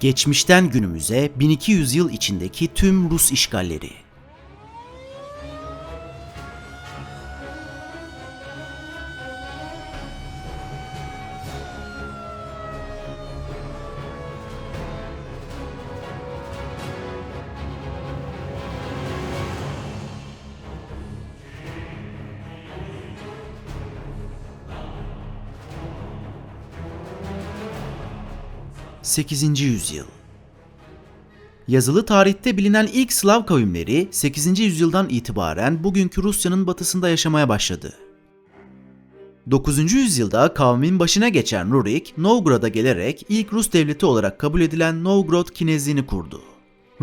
Geçmişten günümüze 1200 yıl içindeki tüm Rus işgalleri. ...8. yüzyıl. Yazılı tarihte bilinen ilk Slav kavimleri 8. yüzyıldan itibaren bugünkü Rusya'nın batısında yaşamaya başladı. 9. yüzyılda kavmin başına geçen Rurik, Novgorod'a gelerek ilk Rus devleti olarak kabul edilen Novgorod Kinezliğini kurdu.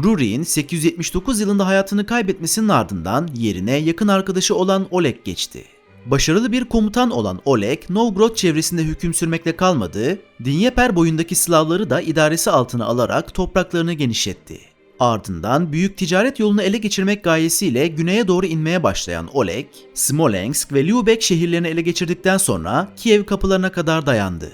Rurik'in 879 yılında hayatını kaybetmesinin ardından yerine yakın arkadaşı olan Oleg geçti. Başarılı bir komutan olan Oleg, Novgorod çevresinde hüküm sürmekle kalmadı, Dinyeper boyundaki Slavları da idaresi altına alarak topraklarını genişletti. Ardından büyük ticaret yolunu ele geçirmek gayesiyle güneye doğru inmeye başlayan Oleg, Smolensk ve Lyubek şehirlerini ele geçirdikten sonra Kiev kapılarına kadar dayandı.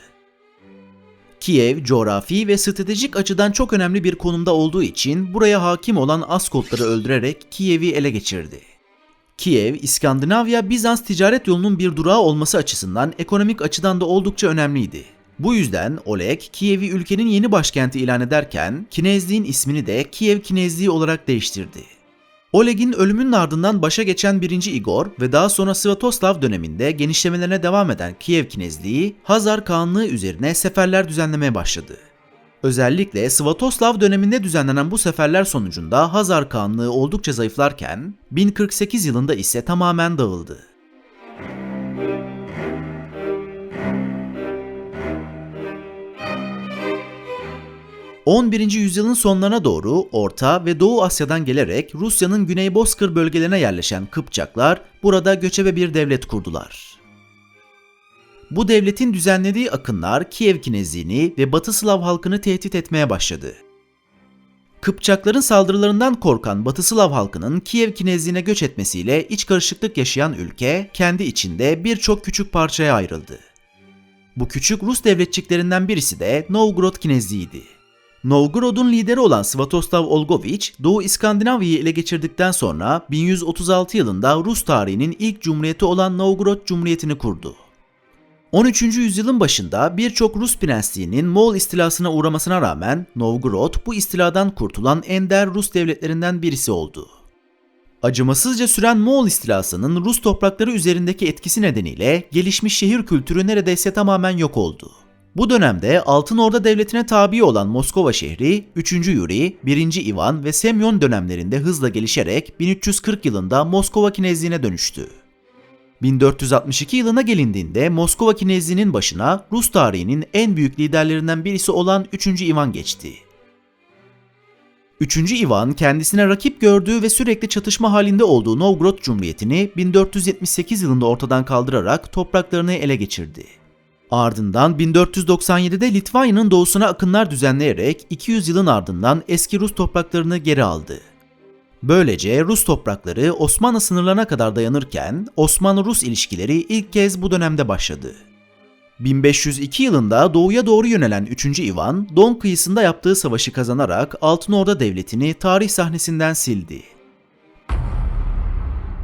Kiev, coğrafi ve stratejik açıdan çok önemli bir konumda olduğu için buraya hakim olan Askotları öldürerek Kiev'i ele geçirdi. Kiev, İskandinavya-Bizans ticaret yolunun bir durağı olması açısından ekonomik açıdan da oldukça önemliydi. Bu yüzden Oleg, Kiev'i ülkenin yeni başkenti ilan ederken, Kinezliğin ismini de Kiev Kinezliği olarak değiştirdi. Oleg'in ölümünün ardından başa geçen 1. Igor ve daha sonra Svatoslav döneminde genişlemelerine devam eden Kiev Kinezliği, Hazar Kağanlığı üzerine seferler düzenlemeye başladı. Özellikle Svatoslav döneminde düzenlenen bu seferler sonucunda Hazar Kağanlığı oldukça zayıflarken 1048 yılında ise tamamen dağıldı. ...11. yüzyılın sonlarına doğru Orta ve Doğu Asya'dan gelerek Rusya'nın Güney Bozkır bölgelerine yerleşen Kıpçaklar burada göçebe bir devlet kurdular. Bu devletin düzenlediği akınlar Kiev Kinezliğini ve Batı Slav halkını tehdit etmeye başladı. Kıpçakların saldırılarından korkan Batı Slav halkının Kiev Kinezliğine göç etmesiyle iç karışıklık yaşayan ülke kendi içinde birçok küçük parçaya ayrıldı. Bu küçük Rus devletçiklerinden birisi de Novgorod Kinezliğiydi. Novgorod'un lideri olan Svatoslav Olgovich, Doğu İskandinavya'yı ele geçirdikten sonra 1136 yılında Rus tarihinin ilk cumhuriyeti olan Novgorod Cumhuriyeti'ni kurdu. 13. yüzyılın başında birçok Rus prensliğinin Moğol istilasına uğramasına rağmen Novgorod bu istiladan kurtulan ender Rus devletlerinden birisi oldu. Acımasızca süren Moğol istilasının Rus toprakları üzerindeki etkisi nedeniyle gelişmiş şehir kültürü neredeyse tamamen yok oldu. Bu dönemde Altın Orda Devleti'ne tabi olan Moskova şehri 3. Yuri, 1. Ivan ve Semyon dönemlerinde hızla gelişerek 1340 yılında Moskova Kinezliğine dönüştü. 1462 yılına gelindiğinde Moskova Kinezliğinin başına Rus tarihinin en büyük liderlerinden birisi olan 3. Ivan geçti. 3. Ivan kendisine rakip gördüğü ve sürekli çatışma halinde olduğu Novgorod Cumhuriyeti'ni 1478 yılında ortadan kaldırarak topraklarını ele geçirdi. Ardından 1497'de Litvanya'nın doğusuna akınlar düzenleyerek 200 yılın ardından eski Rus topraklarını geri aldı. Böylece Rus toprakları Osmanlı sınırlarına kadar dayanırken Osmanlı-Rus ilişkileri ilk kez bu dönemde başladı. 1502 yılında doğuya doğru yönelen 3. Ivan, Don kıyısında yaptığı savaşı kazanarak Altın Orda Devleti'ni tarih sahnesinden sildi.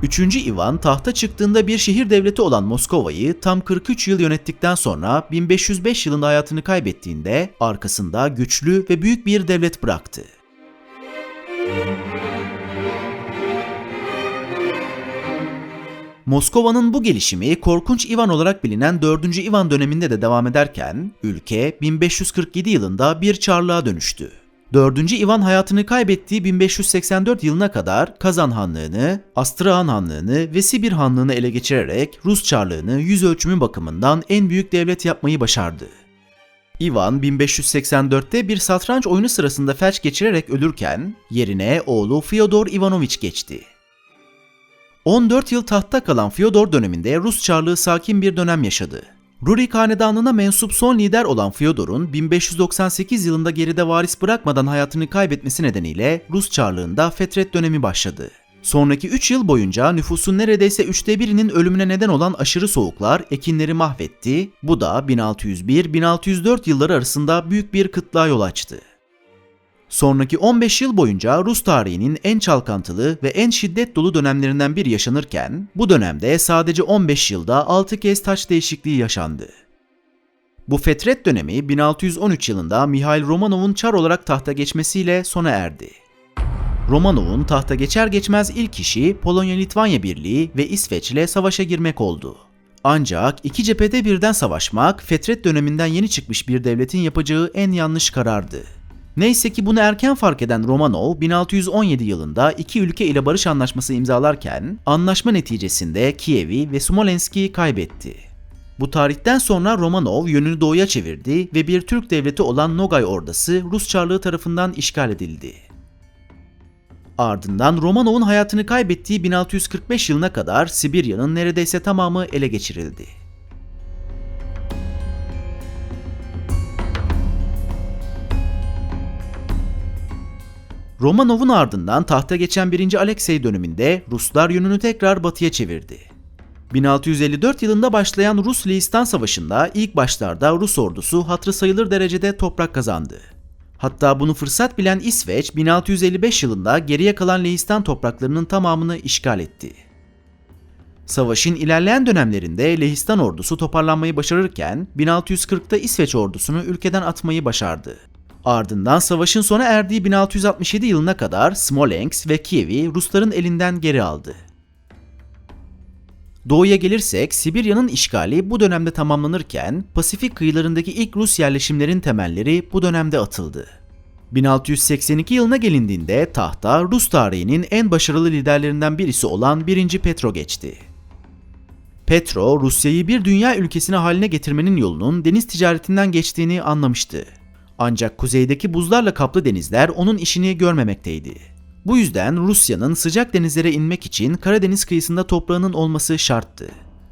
3. Ivan tahta çıktığında bir şehir devleti olan Moskova'yı tam 43 yıl yönettikten sonra 1505 yılında hayatını kaybettiğinde arkasında güçlü ve büyük bir devlet bıraktı. Moskova'nın bu gelişimi Korkunç Ivan olarak bilinen 4. Ivan döneminde de devam ederken ülke 1547 yılında bir çarlığa dönüştü. 4. Ivan hayatını kaybettiği 1584 yılına kadar Kazan Hanlığı'nı, Astrahan Hanlığı'nı ve Sibir Hanlığı'nı ele geçirerek Rus Çarlığı'nı yüz ölçümü bakımından en büyük devlet yapmayı başardı. Ivan 1584'te bir satranç oyunu sırasında felç geçirerek ölürken yerine oğlu Fyodor Ivanovich geçti. 14 yıl tahtta kalan Fyodor döneminde Rus Çarlığı sakin bir dönem yaşadı. Rurik hanedanına mensup son lider olan Fyodor'un 1598 yılında geride varis bırakmadan hayatını kaybetmesi nedeniyle Rus Çarlığı'nda fetret dönemi başladı. Sonraki 3 yıl boyunca nüfusun neredeyse üçte birinin ölümüne neden olan aşırı soğuklar ekinleri mahvetti. Bu da 1601-1604 yılları arasında büyük bir kıtlığa yol açtı. Sonraki 15 yıl boyunca Rus tarihinin en çalkantılı ve en şiddet dolu dönemlerinden biri yaşanırken, bu dönemde sadece 15 yılda 6 kez taç değişikliği yaşandı. Bu fetret dönemi 1613 yılında Mihail Romanov'un çar olarak tahta geçmesiyle sona erdi. Romanov'un tahta geçer geçmez ilk işi Polonya-Litvanya Birliği ve İsveç ile savaşa girmek oldu. Ancak iki cephede birden savaşmak fetret döneminden yeni çıkmış bir devletin yapacağı en yanlış karardı. Neyse ki bunu erken fark eden Romanov 1617 yılında iki ülke ile barış anlaşması imzalarken anlaşma neticesinde Kiev'i ve Smolensk'i kaybetti. Bu tarihten sonra Romanov yönünü doğuya çevirdi ve bir Türk devleti olan Nogay Ordası Rus Çarlığı tarafından işgal edildi. Ardından Romanov'un hayatını kaybettiği 1645 yılına kadar Sibirya'nın neredeyse tamamı ele geçirildi. Romanov'un ardından tahta geçen 1. Alexey döneminde Ruslar yönünü tekrar batıya çevirdi. 1654 yılında başlayan Rus-Lehistan Savaşı'nda ilk başlarda Rus ordusu hatırı sayılır derecede toprak kazandı. Hatta bunu fırsat bilen İsveç 1655 yılında geriye kalan Lehistan topraklarının tamamını işgal etti. Savaşın ilerleyen dönemlerinde Lehistan ordusu toparlanmayı başarırken 1640'ta İsveç ordusunu ülkeden atmayı başardı. Ardından savaşın sona erdiği 1667 yılına kadar Smolensk ve Kiev'i Rusların elinden geri aldı. Doğuya gelirsek Sibirya'nın işgali bu dönemde tamamlanırken Pasifik kıyılarındaki ilk Rus yerleşimlerin temelleri bu dönemde atıldı. 1682 yılına gelindiğinde tahta Rus tarihinin en başarılı liderlerinden birisi olan 1. Petro geçti. Petro, Rusya'yı bir dünya ülkesine haline getirmenin yolunun deniz ticaretinden geçtiğini anlamıştı. Ancak kuzeydeki buzlarla kaplı denizler onun işini görmemekteydi. Bu yüzden Rusya'nın sıcak denizlere inmek için Karadeniz kıyısında toprağının olması şarttı.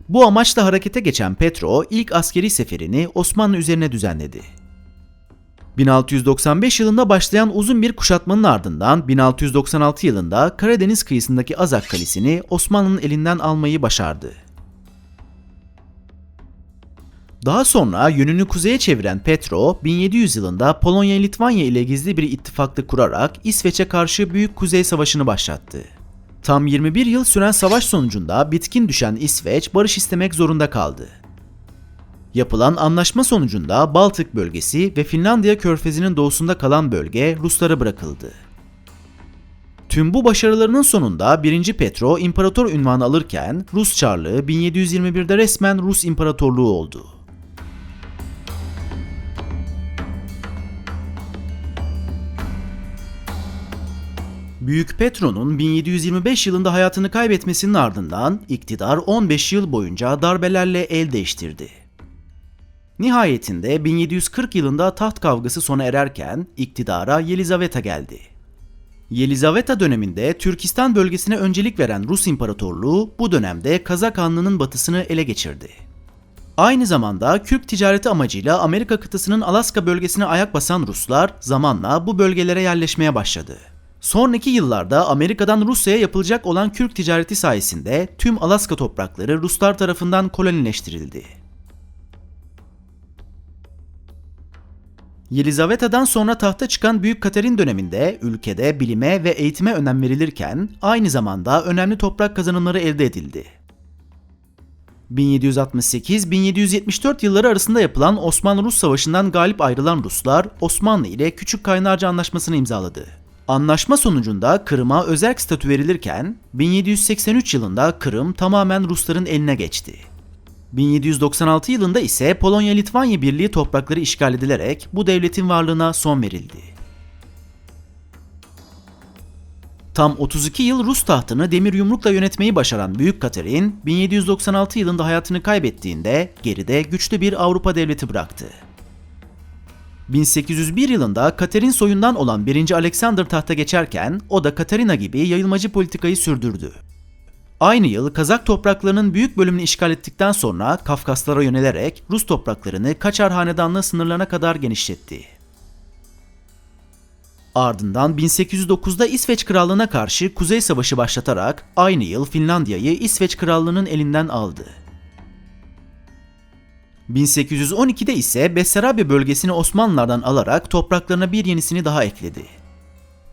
Bu amaçla harekete geçen Petro ilk askeri seferini Osmanlı üzerine düzenledi. 1695 yılında başlayan uzun bir kuşatmanın ardından 1696 yılında Karadeniz kıyısındaki Azak Kalesi'ni Osmanlı'nın elinden almayı başardı. Daha sonra yönünü kuzeye çeviren Petro, 1700 yılında Polonya-Litvanya ile gizli bir ittifaklık kurarak İsveç'e karşı Büyük Kuzey Savaşı'nı başlattı. Tam 21 yıl süren savaş sonucunda bitkin düşen İsveç barış istemek zorunda kaldı. Yapılan anlaşma sonucunda Baltık bölgesi ve Finlandiya körfezinin doğusunda kalan bölge Ruslara bırakıldı. Tüm bu başarılarının sonunda 1. Petro imparator ünvanı alırken Rus Çarlığı 1721'de resmen Rus İmparatorluğu oldu. Büyük Petro'nun 1725 yılında hayatını kaybetmesinin ardından iktidar 15 yıl boyunca darbelerle el değiştirdi. Nihayetinde 1740 yılında taht kavgası sona ererken iktidara Yelizaveta geldi. Yelizaveta döneminde Türkistan bölgesine öncelik veren Rus İmparatorluğu bu dönemde Kazak Hanlığı'nın batısını ele geçirdi. Aynı zamanda Kürk ticareti amacıyla Amerika kıtasının Alaska bölgesine ayak basan Ruslar zamanla bu bölgelere yerleşmeye başladı. Sonraki yıllarda Amerika'dan Rusya'ya yapılacak olan Kürk ticareti sayesinde tüm Alaska toprakları Ruslar tarafından kolonileştirildi. Yelizaveta'dan sonra tahta çıkan Büyük Katerin döneminde ülkede bilime ve eğitime önem verilirken aynı zamanda önemli toprak kazanımları elde edildi. 1768-1774 yılları arasında yapılan Osmanlı-Rus Savaşı'ndan galip ayrılan Ruslar Osmanlı ile Küçük Kaynarca Anlaşması'nı imzaladı. Anlaşma sonucunda Kırım'a özerk statü verilirken 1783 yılında Kırım tamamen Rusların eline geçti. 1796 yılında ise Polonya-Litvanya Birliği toprakları işgal edilerek bu devletin varlığına son verildi. Tam 32 yıl Rus tahtını demir yumrukla yönetmeyi başaran Büyük Katerin, 1796 yılında hayatını kaybettiğinde geride güçlü bir Avrupa devleti bıraktı. 1801 yılında Katerin soyundan olan 1. Alexander tahta geçerken o da Katerina gibi yayılmacı politikayı sürdürdü. Aynı yıl Kazak topraklarının büyük bölümünü işgal ettikten sonra Kafkaslara yönelerek Rus topraklarını Kaçar Hanedanlığı sınırlarına kadar genişletti. Ardından 1809'da İsveç Krallığı'na karşı Kuzey Savaşı başlatarak aynı yıl Finlandiya'yı İsveç Krallığı'nın elinden aldı. 1812'de ise Bessarabya bölgesini Osmanlılardan alarak topraklarına bir yenisini daha ekledi.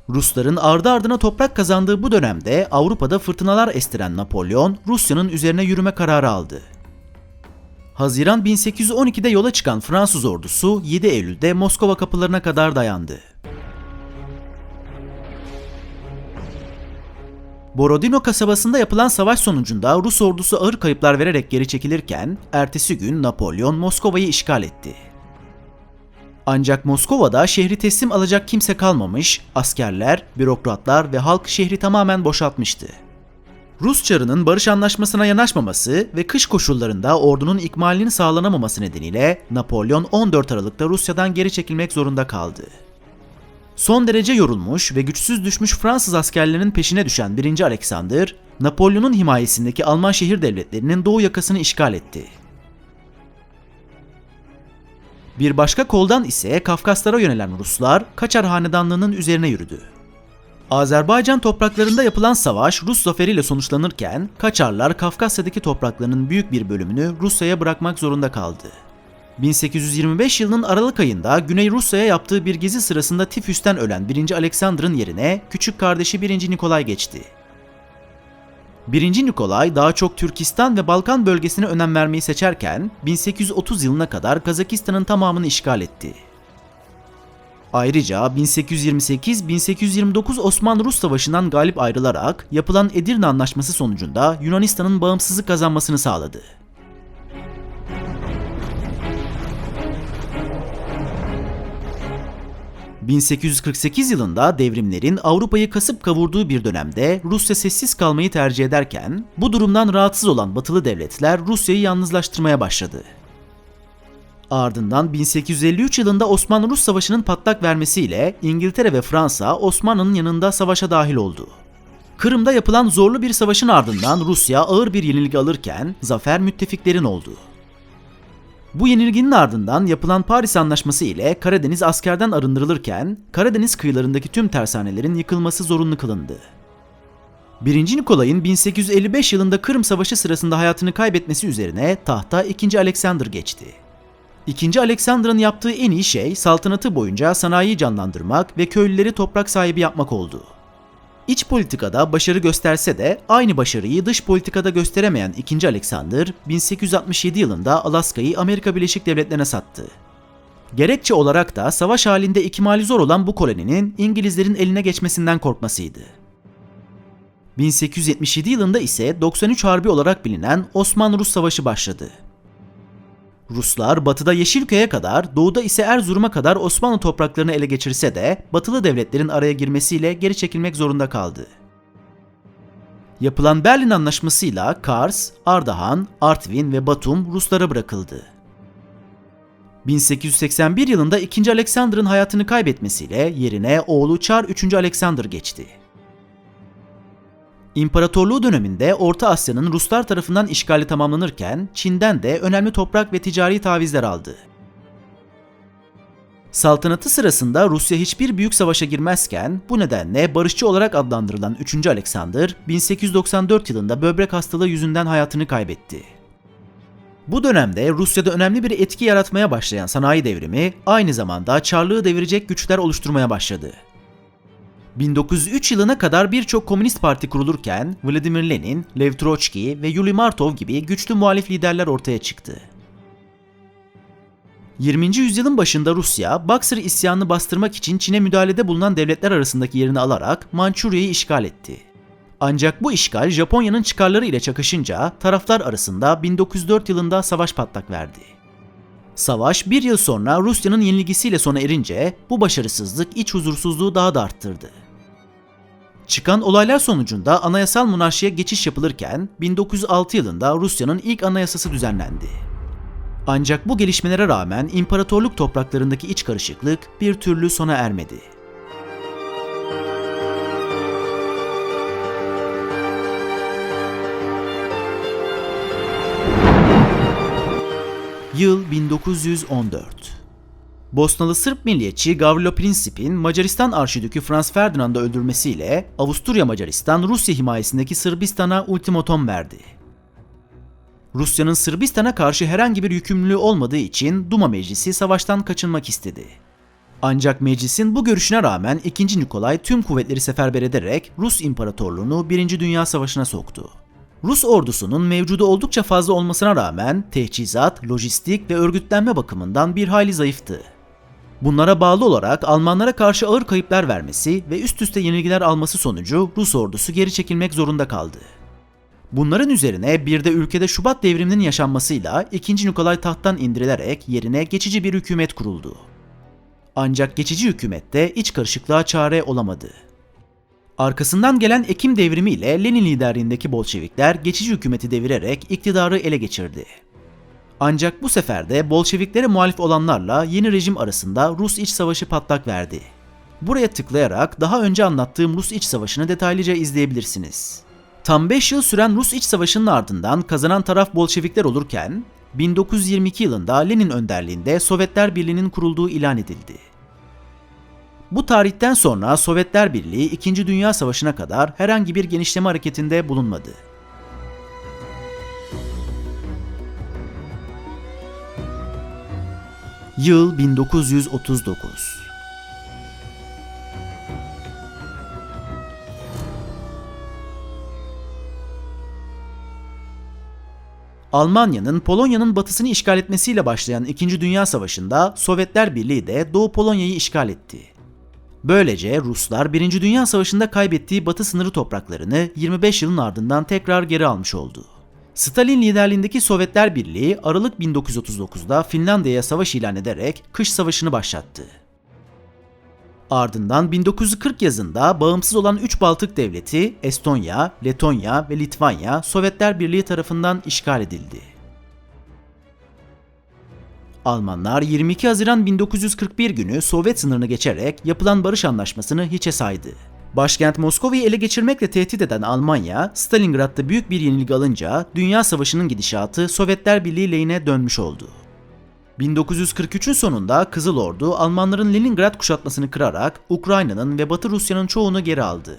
Rusların ardı ardına toprak kazandığı bu dönemde Avrupa'da fırtınalar estiren Napolyon, Rusya'nın üzerine yürüme kararı aldı. Haziran 1812'de yola çıkan Fransız ordusu 7 Eylül'de Moskova kapılarına kadar dayandı. Borodino kasabasında yapılan savaş sonucunda Rus ordusu ağır kayıplar vererek geri çekilirken, ertesi gün Napolyon Moskova'yı işgal etti. Ancak Moskova'da şehri teslim alacak kimse kalmamış, askerler, bürokratlar ve halk şehri tamamen boşaltmıştı. Rus çarının barış anlaşmasına yanaşmaması ve kış koşullarında ordunun ikmalinin sağlanamaması nedeniyle Napolyon 14 Aralık'ta Rusya'dan geri çekilmek zorunda kaldı. Son derece yorulmuş ve güçsüz düşmüş Fransız askerlerinin peşine düşen 1. Alexander, Napolyon'un himayesindeki Alman şehir devletlerinin doğu yakasını işgal etti. Bir başka koldan ise Kafkaslara yönelen Ruslar Kaçar Hanedanlığı'nın üzerine yürüdü. Azerbaycan topraklarında yapılan savaş Rus zaferiyle sonuçlanırken Kaçarlar Kafkasya'daki topraklarının büyük bir bölümünü Rusya'ya bırakmak zorunda kaldı. 1825 yılının Aralık ayında Güney Rusya'ya yaptığı bir gezi sırasında tifüsten ölen 1. Alexander'ın yerine küçük kardeşi 1. Nikolay geçti. 1. Nikolay daha çok Türkistan ve Balkan bölgesine önem vermeyi seçerken 1830 yılına kadar Kazakistan'ın tamamını işgal etti. Ayrıca 1828-1829 Osmanlı-Rus Savaşı'ndan galip ayrılarak yapılan Edirne Anlaşması sonucunda Yunanistan'ın bağımsızlık kazanmasını sağladı. ...1848 yılında devrimlerin Avrupa'yı kasıp kavurduğu bir dönemde Rusya sessiz kalmayı tercih ederken... ...bu durumdan rahatsız olan batılı devletler Rusya'yı yalnızlaştırmaya başladı. Ardından 1853 yılında Osmanlı-Rus Savaşı'nın patlak vermesiyle İngiltere ve Fransa Osmanlı'nın yanında savaşa dahil oldu. Kırım'da yapılan zorlu bir savaşın ardından Rusya ağır bir yenilgi alırken zafer müttefiklerin oldu. Bu yenilginin ardından yapılan Paris Anlaşması ile Karadeniz askerden arındırılırken Karadeniz kıyılarındaki tüm tersanelerin yıkılması zorunlu kılındı. 1. Nikolay'ın 1855 yılında Kırım Savaşı sırasında hayatını kaybetmesi üzerine tahta 2. Alexander geçti. İkinci Alexander'ın yaptığı en iyi şey saltanatı boyunca sanayiyi canlandırmak ve köylüleri toprak sahibi yapmak oldu. İç politikada başarı gösterse de aynı başarıyı dış politikada gösteremeyen 2. Alexander 1867 yılında Alaska'yı Amerika Birleşik Devletleri'ne sattı. Gerekçe olarak da savaş halinde ikmali zor olan bu koloninin İngilizlerin eline geçmesinden korkmasıydı. 1877 yılında ise 93 Harbi olarak bilinen Osmanlı-Rus Savaşı başladı. Ruslar batıda Yeşilköy'e kadar, doğuda ise Erzurum'a kadar Osmanlı topraklarını ele geçirse de batılı devletlerin araya girmesiyle geri çekilmek zorunda kaldı. Yapılan Berlin Anlaşması'yla Kars, Ardahan, Artvin ve Batum Ruslara bırakıldı. 1881 yılında 2. Alexander'ın hayatını kaybetmesiyle yerine oğlu Çar 3. Alexander geçti. İmparatorluğu döneminde Orta Asya'nın Ruslar tarafından işgali tamamlanırken Çin'den de önemli toprak ve ticari tavizler aldı. Saltanatı sırasında Rusya hiçbir büyük savaşa girmezken bu nedenle barışçı olarak adlandırılan 3. Alexander 1894 yılında böbrek hastalığı yüzünden hayatını kaybetti. Bu dönemde Rusya'da önemli bir etki yaratmaya başlayan sanayi devrimi aynı zamanda Çarlığı devirecek güçler oluşturmaya başladı. 1903 yılına kadar birçok komünist parti kurulurken Vladimir Lenin, Lev Troçki ve Yuli Martov gibi güçlü muhalif liderler ortaya çıktı. 20. yüzyılın başında Rusya, Boxer isyanını bastırmak için Çin'e müdahalede bulunan devletler arasındaki yerini alarak Mançurya'yı işgal etti. Ancak bu işgal Japonya'nın çıkarları ile çakışınca taraflar arasında 1904 yılında savaş patlak verdi. Savaş bir yıl sonra Rusya'nın yenilgisiyle sona erince bu başarısızlık iç huzursuzluğu daha da arttırdı. Çıkan olaylar sonucunda anayasal monarşiye geçiş yapılırken 1906 yılında Rusya'nın ilk anayasası düzenlendi. Ancak bu gelişmelere rağmen imparatorluk topraklarındaki iç karışıklık bir türlü sona ermedi. Yıl 1914. Bosnalı Sırp milliyetçi Gavrilo Princip'in Macaristan Arşidükü Franz Ferdinand'ı öldürmesiyle Avusturya Macaristan Rusya himayesindeki Sırbistan'a ultimatom verdi. Rusya'nın Sırbistan'a karşı herhangi bir yükümlülüğü olmadığı için Duma Meclisi savaştan kaçınmak istedi. Ancak meclisin bu görüşüne rağmen 2. Nikolay tüm kuvvetleri seferber ederek Rus İmparatorluğunu 1. Dünya Savaşı'na soktu. Rus ordusunun mevcudu oldukça fazla olmasına rağmen teçhizat, lojistik ve örgütlenme bakımından bir hayli zayıftı. Bunlara bağlı olarak Almanlara karşı ağır kayıplar vermesi ve üst üste yenilgiler alması sonucu Rus ordusu geri çekilmek zorunda kaldı. Bunların üzerine bir de ülkede Şubat devriminin yaşanmasıyla 2. Nikolay tahttan indirilerek yerine geçici bir hükümet kuruldu. Ancak geçici hükümette iç karışıklığa çare olamadı. Arkasından gelen Ekim devrimi ile Lenin liderliğindeki Bolşevikler geçici hükümeti devirerek iktidarı ele geçirdi. Ancak bu sefer de Bolşeviklere muhalif olanlarla yeni rejim arasında Rus iç savaşı patlak verdi. Buraya tıklayarak daha önce anlattığım Rus iç savaşını detaylıca izleyebilirsiniz. Tam 5 yıl süren Rus iç savaşının ardından kazanan taraf Bolşevikler olurken 1922 yılında Lenin önderliğinde Sovyetler Birliği'nin kurulduğu ilan edildi. Bu tarihten sonra Sovyetler Birliği 2. Dünya Savaşı'na kadar herhangi bir genişleme hareketinde bulunmadı. Yıl 1939. Almanya'nın Polonya'nın batısını işgal etmesiyle başlayan 2. Dünya Savaşı'nda Sovyetler Birliği de Doğu Polonya'yı işgal etti. Böylece Ruslar 1. Dünya Savaşı'nda kaybettiği batı sınırı topraklarını 25 yılın ardından tekrar geri almış oldu. Stalin liderliğindeki Sovyetler Birliği Aralık 1939'da Finlandiya'ya savaş ilan ederek kış savaşını başlattı. Ardından 1940 yazında bağımsız olan 3 Baltık devleti Estonya, Letonya ve Litvanya Sovyetler Birliği tarafından işgal edildi. Almanlar 22 Haziran 1941 günü Sovyet sınırını geçerek yapılan barış anlaşmasını hiçe saydı. Başkent Moskova'yı ele geçirmekle tehdit eden Almanya, Stalingrad'da büyük bir yenilgi alınca Dünya Savaşı'nın gidişatı Sovyetler Birliği lehine dönmüş oldu. 1943'ün sonunda Kızıl Ordu Almanların Leningrad kuşatmasını kırarak Ukrayna'nın ve Batı Rusya'nın çoğunu geri aldı.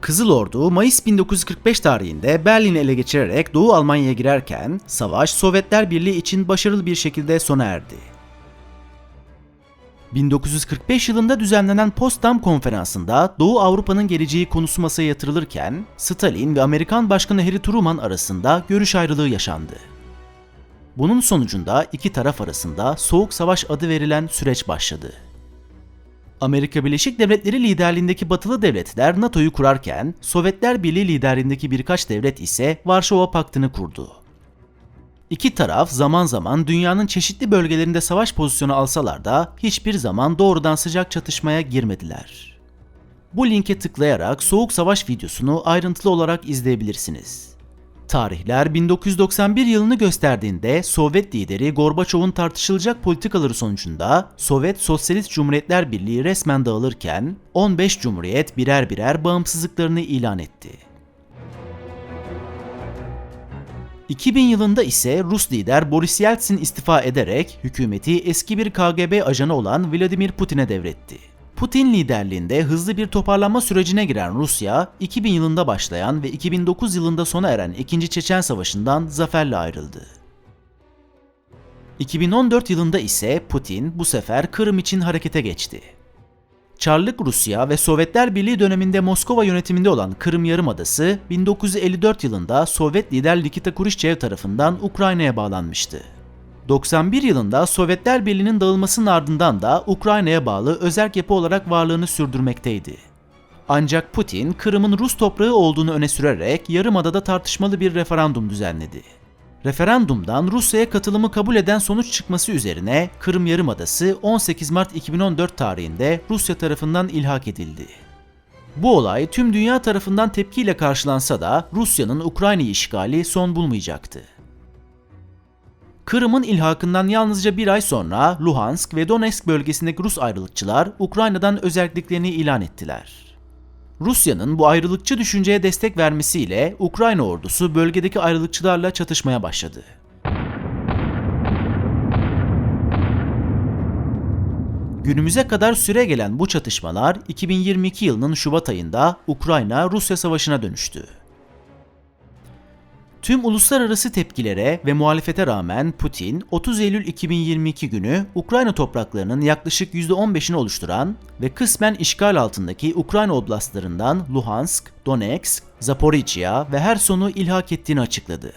Kızıl Ordu Mayıs 1945 tarihinde Berlin'i ele geçirerek Doğu Almanya'ya girerken savaş Sovyetler Birliği için başarılı bir şekilde sona erdi. 1945 yılında düzenlenen Potsdam Konferansı'nda Doğu Avrupa'nın geleceği konusu masaya yatırılırken Stalin ve Amerikan Başkanı Harry Truman arasında görüş ayrılığı yaşandı. Bunun sonucunda iki taraf arasında Soğuk Savaş adı verilen süreç başladı. Amerika Birleşik Devletleri liderliğindeki batılı devletler NATO'yu kurarken Sovyetler Birliği liderliğindeki birkaç devlet ise Varşova Paktı'nı kurdu. İki taraf zaman zaman dünyanın çeşitli bölgelerinde savaş pozisyonu alsalar da hiçbir zaman doğrudan sıcak çatışmaya girmediler. Bu linke tıklayarak Soğuk Savaş videosunu ayrıntılı olarak izleyebilirsiniz. Tarihler 1991 yılını gösterdiğinde Sovyet lideri Gorbaçov'un tartışılacak politikaları sonucunda Sovyet Sosyalist Cumhuriyetler Birliği resmen dağılırken 15 cumhuriyet birer birer bağımsızlıklarını ilan etti. 2000 yılında ise Rus lider Boris Yeltsin istifa ederek hükümeti eski bir KGB ajanı olan Vladimir Putin'e devretti. Putin liderliğinde hızlı bir toparlanma sürecine giren Rusya, 2000 yılında başlayan ve 2009 yılında sona eren 2. Çeçen Savaşı'ndan zaferle ayrıldı. 2014 yılında ise Putin bu sefer Kırım için harekete geçti. Çarlık Rusya ve Sovyetler Birliği döneminde Moskova yönetiminde olan Kırım Yarımadası 1954 yılında Sovyet lider Nikita Khrushchev tarafından Ukrayna'ya bağlanmıştı. 91 yılında Sovyetler Birliği'nin dağılmasının ardından da Ukrayna'ya bağlı özerk yapı olarak varlığını sürdürmekteydi. Ancak Putin, Kırım'ın Rus toprağı olduğunu öne sürerek Yarımada'da tartışmalı bir referandum düzenledi. Referandumdan Rusya'ya katılımı kabul eden sonuç çıkması üzerine Kırım Yarımadası 18 Mart 2014 tarihinde Rusya tarafından ilhak edildi. Bu olay tüm dünya tarafından tepkiyle karşılansa da Rusya'nın Ukrayna'yı işgali son bulmayacaktı. Kırım'ın ilhakından yalnızca bir ay sonra Luhansk ve Donetsk bölgesindeki Rus ayrılıkçılar Ukrayna'dan özelliklerini ilan ettiler. Rusya'nın bu ayrılıkçı düşünceye destek vermesiyle Ukrayna ordusu bölgedeki ayrılıkçılarla çatışmaya başladı. Günümüze kadar süre gelen bu çatışmalar 2022 yılının Şubat ayında Ukrayna-Rusya savaşına dönüştü. Tüm uluslararası tepkilere ve muhalefete rağmen Putin 30 Eylül 2022 günü Ukrayna topraklarının yaklaşık %15'ini oluşturan ve kısmen işgal altındaki Ukrayna oblastlarından Luhansk, Donetsk, Zaporijya ve Herson'u ilhak ettiğini açıkladı.